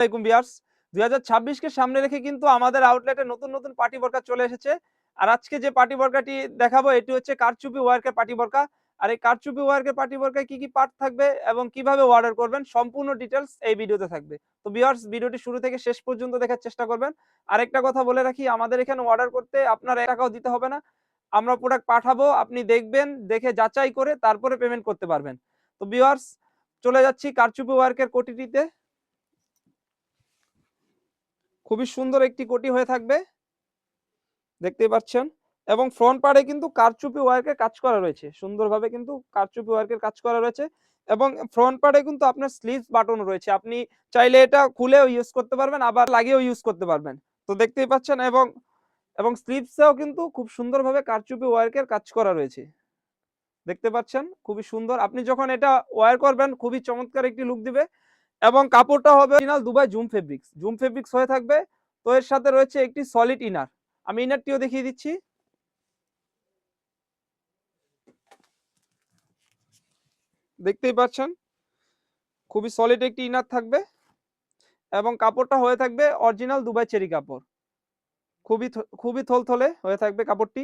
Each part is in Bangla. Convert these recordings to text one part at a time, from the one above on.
আসসালামাইকুম বিয়ার্স দুই হাজার ছাব্বিশকে সামনে রেখে কিন্তু আমাদের আউটলেটে নতুন নতুন পার্টি বরকা চলে এসেছে। আর আজকে যে পার্টি বরকাটি দেখাবো, এটি হচ্ছে কারচুপি ওয়ার্কের পার্টি বর্কা। আর এই কারচুপি ওয়ার্কের পার্টি বরকায় কি কি পার্ট থাকবে এবং কীভাবে অর্ডার করবেন, সম্পূর্ণ ডিটেলস এই ভিডিওতে থাকবে। তো বিয়ার্স ভিডিওটি শুরু থেকে শেষ পর্যন্ত দেখার চেষ্টা করবেন। আরেকটা কথা বলে রাখি, আমাদের এখানে অর্ডার করতে আপনার এক টাকাও দিতে হবে না। আমরা প্রোডাক্ট পাঠাবো, আপনি দেখবেন, দেখে যাচাই করে তারপরে পেমেন্ট করতে পারবেন। তো বিয়ার্স চলে যাচ্ছি কারচুপি ওয়ার্কের কোটিটিতে। খুবই সুন্দর একটি কোটি হয়ে থাকবে। দেখতেই পাচ্ছেন। এবং ফ্রন্ট পার্টে কিন্তু কারচুপি ওয়ার্কের কাজ করা রয়েছে। সুন্দরভাবে কিন্তু কারচুপি ওয়ার্কের কাজ করা রয়েছে। এবং ফ্রন্ট পার্টে কিন্তু আপনার স্লিভস বাটন রয়েছে। আপনি চাইলে এটা খুলেও ইউজ করতে পারবেন, আবার লাগিয়েও ইউজ করতে পারবেন। তো দেখতেই পাচ্ছেন এবং এবং স্লিভসেও কিন্তু খুব সুন্দরভাবে কারচুপি ওয়ার্কের কাজ করা রয়েছে। দেখতে পাচ্ছেন? খুবই সুন্দর। আপনি যখন এটা ওয়ার করবেন, খুবই চমৎকার একটি লুক দিবে। এবং কাপড়টা হবে original Dubai zoom fabrics zoom fabrics হয়ে থাকবে। তো এর সাথে রয়েছে একটি সলিড ইনার আমি ইনারটিও দেখিয়ে দিচ্ছি। দেখতেই পাচ্ছেন? খুবই সলিড একটি ইনার থাকবে। এবং কাপড়টা হয়ে থাকবে অরিজিনাল দুবাই চেরি কাপড়। খুবই খুবই থলথলে হয়ে থাকবে কাপড়টি।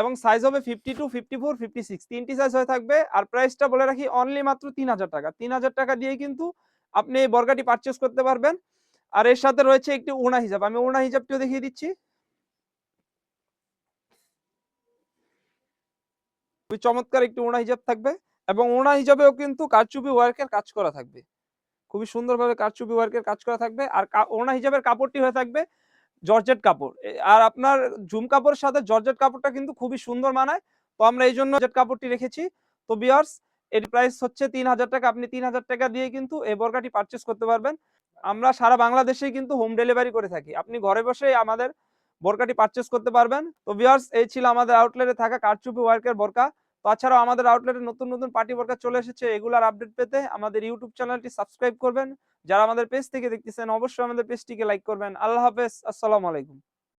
এবং সাইজ হবে fifty two fifty four fifty six তিনটি সাইজ হয়ে থাকবে। আর প্রাইসটা বলে রাখি অনলি মাত্র তিন হাজার টাকা। তিন হাজার টাকা দিয়ে কিন্তু আপনি এই বর্গাটি পারচেস করতে পারবেন। আর এর সাথে রয়েছে একটি ওড়না হিজাব। আমি ওড়না হিজাবটিও দেখিয়ে দিচ্ছি। খুবই চমৎকার একটি ওড়না হিজাব থাকবে এবং ওড়না হিজাবেও কিন্তু কারচুপি ওয়ার্কের কাজ করা থাকবে। খুবই সুন্দরভাবে কারচুপি ওয়ার্কের কাজ করা থাকবে। আর ওড়না হিজাবের কাপড়টি হয়ে থাকবে জর্জেট কাপড়। আর আপনার ঝুম কাপড়ের সাথে জর্জেট কাপড়টা কিন্তু খুবই সুন্দর মানায়। তো আমরা এই জন্য জর্জেট কাপড়টি রেখেছি। তো বিয়ার্স এর প্রাইস হচ্ছে তিন হাজার টাকা। আপনি তিন হাজার টাকা দিয়ে কিন্তু এই বর্গাটি পারচেস করতে পারবেন। আমরা সারা বাংলাদেশেই কিন্তু হোম ডেলিভারি করে থাকি। আপনি ঘরে বসেই আমাদের বোরকাটি পারচেস করতে পারবেন। তো বিয়ার্স এই ছিল আমাদের আউটলেটে থাকা কারচুপি ওয়ার্কের বোরকা তাছাড়াও আমাদের আউটলেটে নতুন নতুন পার্টি বোরকা চলে এসেছে। এগুলার আপডেট পেতে আমাদের ইউটিউব চ্যানেলটি সাবস্ক্রাইব করবেন। যারা আমাদের পেজ থেকে দেখতেছেন, অবশ্যই আমাদের পেজটিকে লাইক করবেন। আল্লাহ হাফেজ। আসসালামু আলাইকুম।